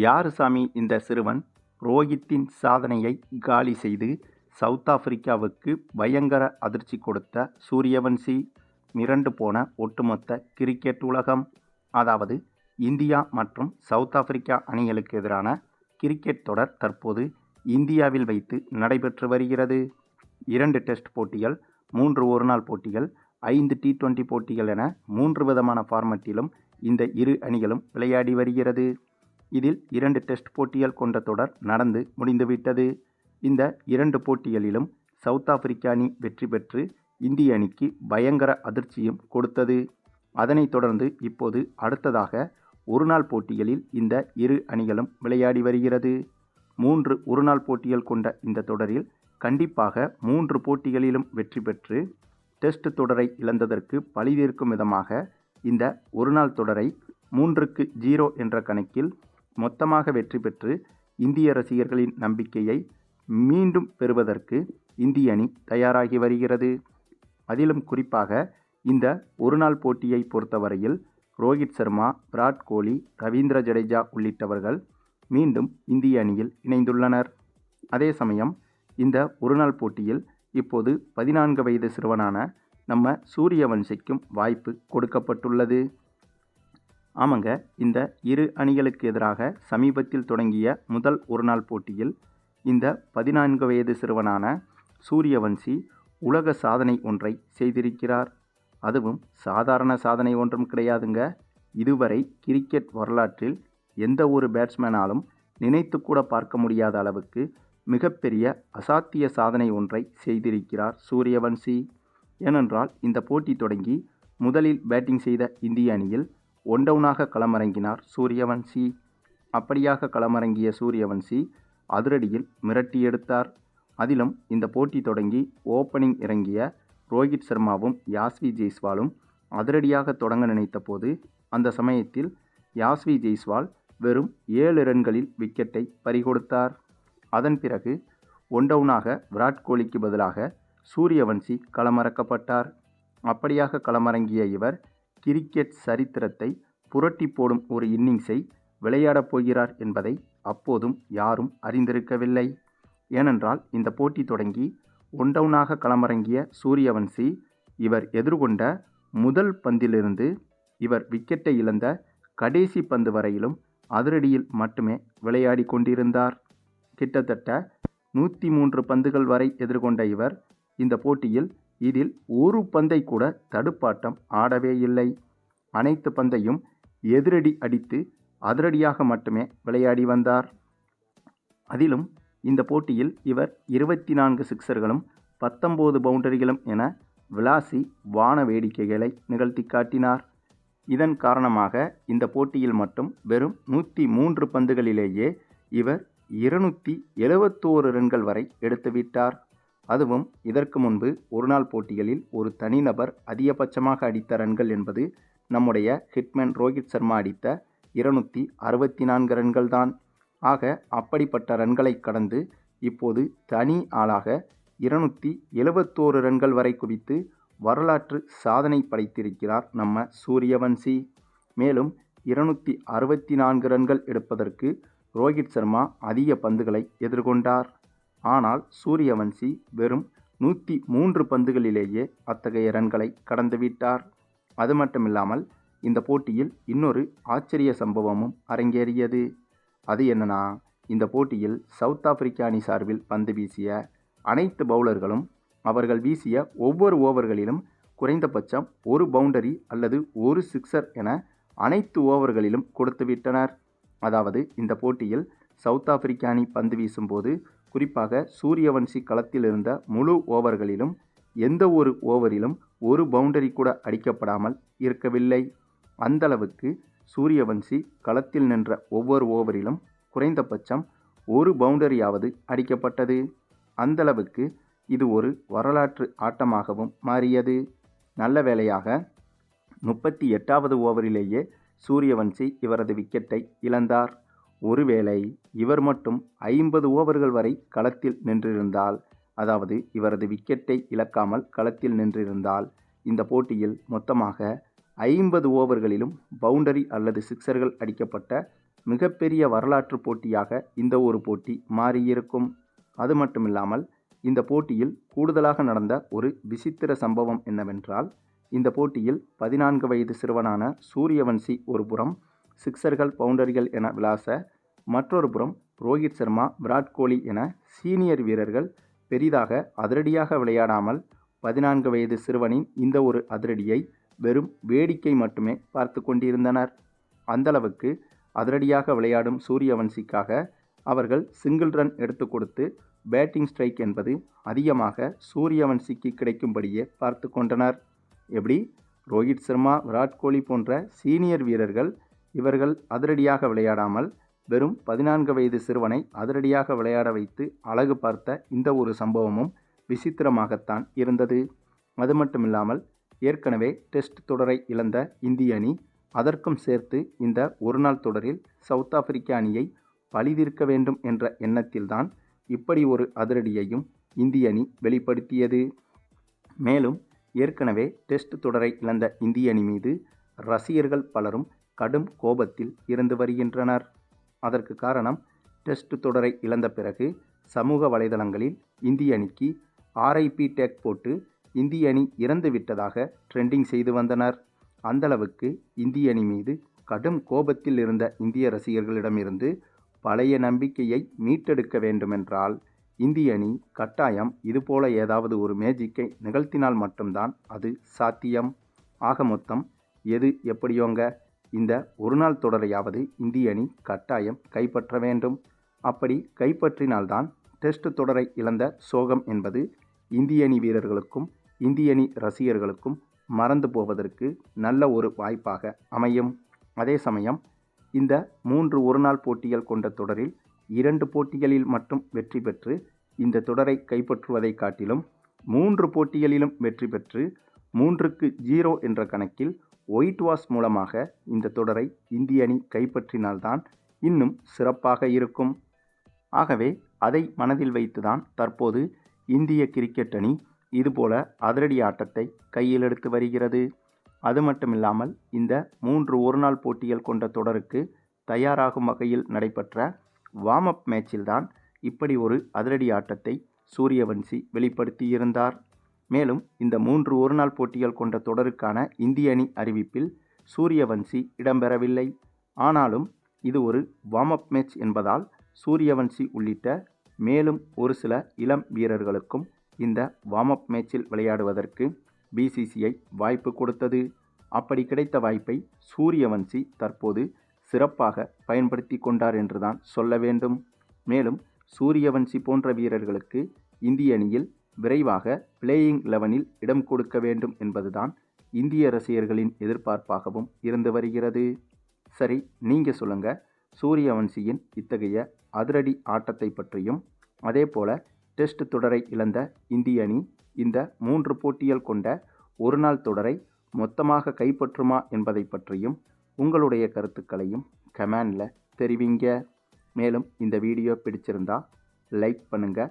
யாரு சாமி இந்த சிறுவன்? ரோஹித்தின் சாதனையை காலி செய்து சவுத் ஆப்பிரிக்காவுக்கு பயங்கர அதிர்ச்சி கொடுத்த சூரியவன்சி மிரண்டு போன ஒட்டுமொத்த கிரிக்கெட் உலகம். அதாவது இந்தியா மற்றும் சவுத் ஆப்பிரிக்கா அணிகளுக்கு எதிரான கிரிக்கெட் தொடர் தற்போது இந்தியாவில் வைத்து நடைபெற்று வருகிறது. இரண்டு டெஸ்ட் போட்டிகள் மூன்று ஒருநாள் போட்டிகள் ஐந்து டி டுவெண்டி போட்டிகள் என மூன்று விதமான ஃபார்மட்டிலும் இந்த இரு அணிகளும் விளையாடி வருகிறது. இதில் இரண்டு டெஸ்ட் போட்டிகள் கொண்ட தொடர் நடந்து முடிந்துவிட்டது. இந்த இரண்டு போட்டிகளிலும் சவுத் ஆப்பிரிக்க அணி வெற்றி பெற்று இந்திய அணிக்கு பயங்கர அதிர்ச்சியும் கொடுத்தது. அதனைத் தொடர்ந்து இப்போது அடுத்ததாக ஒருநாள் போட்டிகளில் இந்த இரு அணிகளும் விளையாடி வருகிறது. மூன்று ஒருநாள் போட்டிகள் கொண்ட இந்த தொடரில் கண்டிப்பாக மூன்று போட்டிகளிலும் வெற்றி பெற்று டெஸ்ட் தொடரை இழந்ததற்கு பழிதீர்க்கும் விதமாக இந்த ஒருநாள் தொடரை மூன்றுக்கு ஜீரோ என்ற கணக்கில் மொத்தமாக வெற்றி பெற்று இந்திய ரசிகர்களின் நம்பிக்கையை மீண்டும் பெறுவதற்கு இந்திய அணி தயாராகி வருகிறது. அதிலும் குறிப்பாக இந்த ஒருநாள் போட்டியை பொறுத்தவரையில் ரோஹித் சர்மா விராட் கோலி ரவீந்திர ஜடேஜா உள்ளிட்டவர்கள் மீண்டும் இந்திய அணியில் இணைந்துள்ளனர். அதே சமயம் இந்த ஒருநாள் போட்டியில் இப்போது பதினான்கு வயது சிறுவனான நம்ம சூரியவன்சிக்கும் வாய்ப்பு கொடுக்கப்பட்டுள்ளது. ஆமாங்க. இந்த இரு அணிகளுக்கு எதிராக சமீபத்தில் தொடங்கிய முதல் ஒருநாள் போட்டியில் இந்த பதினான்கு வயது சிறுவனான சூரியவன்சி உலக சாதனை ஒன்றை செய்திருக்கிறார். அதுவும் சாதாரண சாதனை ஒன்றும் கிடையாதுங்க. இதுவரை கிரிக்கெட் வரலாற்றில் எந்த ஒரு பேட்ஸ்மேனாலும் நினைத்து கூட பார்க்க முடியாத அளவுக்கு மிகப்பெரிய அசாத்திய சாதனை ஒன்றை செய்திருக்கிறார் சூரியவன்சி. ஏனென்றால் இந்த போட்டி தொடங்கி முதலில் பேட்டிங் செய்த இந்திய அணியில் ஒன் டவுனாக களமிறங்கினார் சூரியவன்சி அப்படியாக களமிறங்கிய சூரியவன்சி அதிரடியில் மிரட்டி எடுத்தார். அதிலும் இந்த போட்டி தொடங்கி ஓப்பனிங் இறங்கிய ரோஹித் சர்மாவும் யாஸ்வி ஜெய்ஸ்வாலும் அதிரடியாக தொடங்க நினைத்த போது அந்த சமயத்தில் யாஸ்வி ஜெய்ஸ்வால் வெறும் ஏழு ரன்களில் விக்கெட்டை பறிகொடுத்தார். அதன் பிறகு ஒன் டவுனாக விராட் கோலிக்கு பதிலாக சூரியவன்சி களமிறக்கப்பட்டார். அப்படியாக களமிறங்கிய இவர் கிரிக்கெட் சரித்திரத்தை புரட்டி போடும் ஒரு இன்னிங்ஸை விளையாடப் போகிறார் என்பதை அப்போதும் யாரும் அறிந்திருக்கவில்லை. ஏனென்றால் இந்த போட்டி தொடங்கி ஒன் டவுனாக களமிறங்கிய சூரியவன்சி இவர் எதிர்கொண்ட முதல் பந்திலிருந்து இவர் விக்கெட்டை இழந்த கடைசி பந்து வரையிலும் அதிரடியில் மட்டுமே விளையாடி கொண்டிருந்தார். கிட்டத்தட்ட நூற்றி மூன்று பந்துகள் வரை எதிர்கொண்ட இவர் இந்த போட்டியில் இதில் ஒரு பந்தை கூட தடுப்பாட்டம் ஆடவே இல்லை. அனைத்து பந்தையும் எதிரடி அடித்து அதிரடியாக மட்டுமே விளையாடி வந்தார். அதிலும் இந்த போட்டியில் இவர் இருபத்தி நான்கு சிக்சர்களும் பத்தொம்போது பவுண்டரிகளும் என விளாசி வான வேடிக்கைகளை நிகழ்த்தி காட்டினார். இதன் காரணமாக இந்த போட்டியில் மட்டும் வெறும் நூற்றி மூன்று பந்துகளிலேயே இவர் இருநூற்றி எழுபத்தோரு ரன்கள் வரை எடுத்துவிட்டார் அதுவும் இதற்கு முன்பு ஒருநாள் போட்டிகளில் ஒரு தனிநபர் அதிகபட்சமாக அடித்த ரன்கள் என்பது நம்முடைய ஹிட்மேன் ரோஹித் சர்மா அடித்த இருநூற்றி அறுபத்தி நான்கு ரன்கள்தான். ஆக அப்படிப்பட்ட ரன்களை கடந்து இப்போது தனி ஆளாக இருநூற்றி எழுபத்தோரு ரன்கள் வரை குவித்து வரலாற்று சாதனை படைத்திருக்கிறார் நம்ம சூரியவன்சி. மேலும் இருநூற்றி அறுபத்தி நான்கு ரன்கள் எடுப்பதற்கு ரோஹித் சர்மா அதிக பந்துகளை எதிர்கொண்டார். ஆனால் சூரியவன்சி வெறும் நூற்றி மூன்று பந்துகளிலேயே அத்தகைய ரன்களை கடந்துவிட்டார் அது மட்டுமில்லாமல் இந்த போட்டியில் இன்னொரு ஆச்சரிய சம்பவமும் அரங்கேறியது. அது என்னன்னா இந்த போட்டியில் சவுத் ஆப்பிரிக்க அணி சார்பில் பந்து வீசிய அனைத்து பவுலர்களும் அவர்கள் வீசிய ஒவ்வொரு ஓவர்களிலும் குறைந்தபட்சம் ஒரு பவுண்டரி அல்லது ஒரு சிக்ஸர் என அனைத்து ஓவர்களிலும் கொடுத்துவிட்டனர் அதாவது இந்த போட்டியில் சவுத் ஆப்பிரிக்க அணி பந்து வீசும்போது குறிப்பாக சூரியவன்சி களத்தில் இருந்த முழு ஓவர்களிலும் எந்த ஒரு ஓவரிலும் ஒரு பவுண்டரி கூட அடிக்கப்படாமல் இருக்கவில்லை. அந்தளவுக்கு சூரியவன்சி களத்தில் நின்ற ஒவ்வொரு ஓவரிலும் குறைந்தபட்சம் ஒரு பவுண்டரியாவது அடிக்கப்பட்டது. அந்தளவுக்கு இது ஒரு வரலாற்று ஆட்டமாகவும் மாறியது. நல்ல வேளையாக முப்பத்தி எட்டாவது ஓவரிலேயே சூரியவன்சி இவரது விக்கெட்டை இழந்தார். ஒருவேளை இவர் மட்டும் ஐம்பது ஓவர்கள் வரை களத்தில் நின்றிருந்தால் அதாவது இவரது விக்கெட்டை இழக்காமல் களத்தில் நின்றிருந்தால் இந்த போட்டியில் மொத்தமாக ஐம்பது ஓவர்களிலும் பவுண்டரி அல்லது சிக்சர்கள் அடிக்கப்பட்ட மிகப்பெரிய வரலாற்று போட்டியாக இந்த ஒரு போட்டி மாறியிருக்கும். அது மட்டுமில்லாமல் இந்த போட்டியில் கூடுதலாக நடந்த ஒரு விசித்திர சம்பவம் என்னவென்றால் இந்த போட்டியில் பதினான்கு வயது சிறுவனான சூரியவன்சி ஒரு புறம் சிக்சர்கள் பவுண்டரிகள் என விளாச மற்றொரு புறம் ரோஹித் சர்மா விராட் கோலி என சீனியர் வீரர்கள் பெரிதாக அதிரடியாக விளையாடாமல் பதினான்கு வயது சிறுவனின் இந்த ஒரு அதிரடியை வெறும் வேடிக்கை மட்டுமே பார்த்து கொண்டிருந்தனர். அந்தளவுக்கு அதிரடியாக விளையாடும் சூரியவன்சிக்காக அவர்கள் சிங்கிள் ரன் எடுத்து கொடுத்து பேட்டிங் ஸ்ட்ரைக் என்பது அதிகமாக சூரியவன்சிக்கு கிடைக்கும்படியே பார்த்து கொண்டனர். எப்படி? ரோஹித் சர்மா விராட் கோலி போன்ற சீனியர் வீரர்கள் இவர்கள் அதிரடியாக விளையாடாமல் வெறும் பதினான்கு வயது சிறுவனை அதிரடியாக விளையாட வைத்து அழகு பார்த்த இந்த ஒரு சம்பவமும் விசித்திரமாகத்தான் இருந்தது. அது மட்டுமில்லாமல் ஏற்கனவே டெஸ்ட் தொடரை இழந்த இந்திய அணி அதற்கும் சேர்த்து இந்த ஒருநாள் தொடரில் சவுத் ஆப்பிரிக்க அணியை பழிதீர்க்க வேண்டும் என்ற எண்ணத்தில்தான் இப்படி ஒரு அதிரடியையும் இந்திய அணி வெளிப்படுத்தியது. மேலும் ஏற்கனவே டெஸ்ட் தொடரை இழந்த இந்திய அணி மீது ரசிகர்கள் பலரும் கடும் கோபத்தில் இருந்து வருகின்றனர். அதற்கு காரணம் டெஸ்ட் தொடரை இழந்த பிறகு சமூக வலைதளங்களில் இந்திய அணிக்கு ஆர்ஐபி டேக் போட்டு இந்திய அணி இறந்து விட்டதாக ட்ரெண்டிங் செய்து வந்தனர். அந்தளவுக்கு இந்திய அணி மீது கடும் கோபத்தில் இருந்த இந்திய ரசிகர்களிடமிருந்து பழைய நம்பிக்கையை மீட்டெடுக்க வேண்டுமென்றால் இந்திய அணி கட்டாயம் இதுபோல ஏதாவது ஒரு மேஜிக்கை நிகழ்த்தினால் மட்டும்தான் அது சாத்தியம். ஆக மொத்தம் எது எப்படியோங்க? இந்த ஒருநாள் தொடரையாவது இந்திய அணி கட்டாயம் கைப்பற்ற வேண்டும். அப்படி கைப்பற்றினால்தான் டெஸ்ட் தொடரை இழந்த சோகம் என்பது இந்திய அணி வீரர்களுக்கும் இந்திய அணி ரசிகர்களுக்கும் மறந்து போவதற்கு நல்ல ஒரு வாய்ப்பாக அமையும். அதே சமயம் இந்த மூன்று ஒருநாள் போட்டிகள் கொண்ட தொடரில் இரண்டு போட்டிகளில் மட்டும் வெற்றி பெற்று இந்த தொடரை கைப்பற்றுவதை காட்டிலும் மூன்று போட்டிகளிலும் வெற்றி பெற்று மூன்றுக்கு ஜீரோ என்ற கணக்கில் ஒயிட் வாஷ் மூலமாக இந்த தொடரை இந்திய அணி கைப்பற்றினால்தான் இன்னும் சிறப்பாக இருக்கும். ஆகவே அதை மனதில் வைத்துதான் தற்போது இந்திய கிரிக்கெட் அணி இதுபோல அதிரடி ஆட்டத்தை கையில் எடுத்து வருகிறது. அது மட்டுமில்லாமல் இந்த மூன்று ஒருநாள் போட்டிகள் கொண்ட தொடருக்கு தயாராகும் வகையில் நடைபெற்ற வார்ம் அப் மேட்சில்தான் இப்படி ஒரு அதிரடி ஆட்டத்தை சூரியவன்சி வெளிப்படுத்தியிருந்தார். மேலும் இந்த மூன்று ஒருநாள் போட்டிகள் கொண்ட தொடருக்கான இந்திய அணி அறிவிப்பில் சூரியவன்சி இடம்பெறவில்லை. ஆனாலும் இது ஒரு வார்ம் அப் மேட்ச் என்பதால் சூரியவன்சி உள்ளிட்ட மேலும் ஒரு சில இளம் வீரர்களுக்கும் இந்த வார்ம் அப் மேட்சில் விளையாடுவதற்கு பிசிசிஐ வாய்ப்பு கொடுத்தது. அப்படி கிடைத்த வாய்ப்பை சூரியவன்சி தற்போது சிறப்பாக பயன்படுத்தி கொண்டார் என்றுதான் சொல்ல வேண்டும். மேலும் சூரியவன்சி போன்ற வீரர்களுக்கு இந்திய அணியில் விரைவாக பிளேயிங் லெவனில் இடம் கொடுக்க வேண்டும் என்பதுதான் இந்திய ரசிகர்களின் எதிர்பார்ப்பாகவும் இருந்து வருகிறது. சரி நீங்கள் சொல்லுங்கள் சூரியவன்சியின் இத்தகைய அதிரடி ஆட்டத்தை பற்றியும் அதேபோல டெஸ்ட் தொடரை இழந்த இந்திய அணி இந்த மூன்று போட்டிகள் கொண்ட ஒருநாள் தொடரை மொத்தமாக கைப்பற்றுமா என்பதை பற்றியும் உங்களுடைய கருத்துக்களையும் கமெண்டில் தெரிவிங்க. மேலும் இந்த வீடியோ பிடிச்சிருந்தா லைக் பண்ணுங்கள்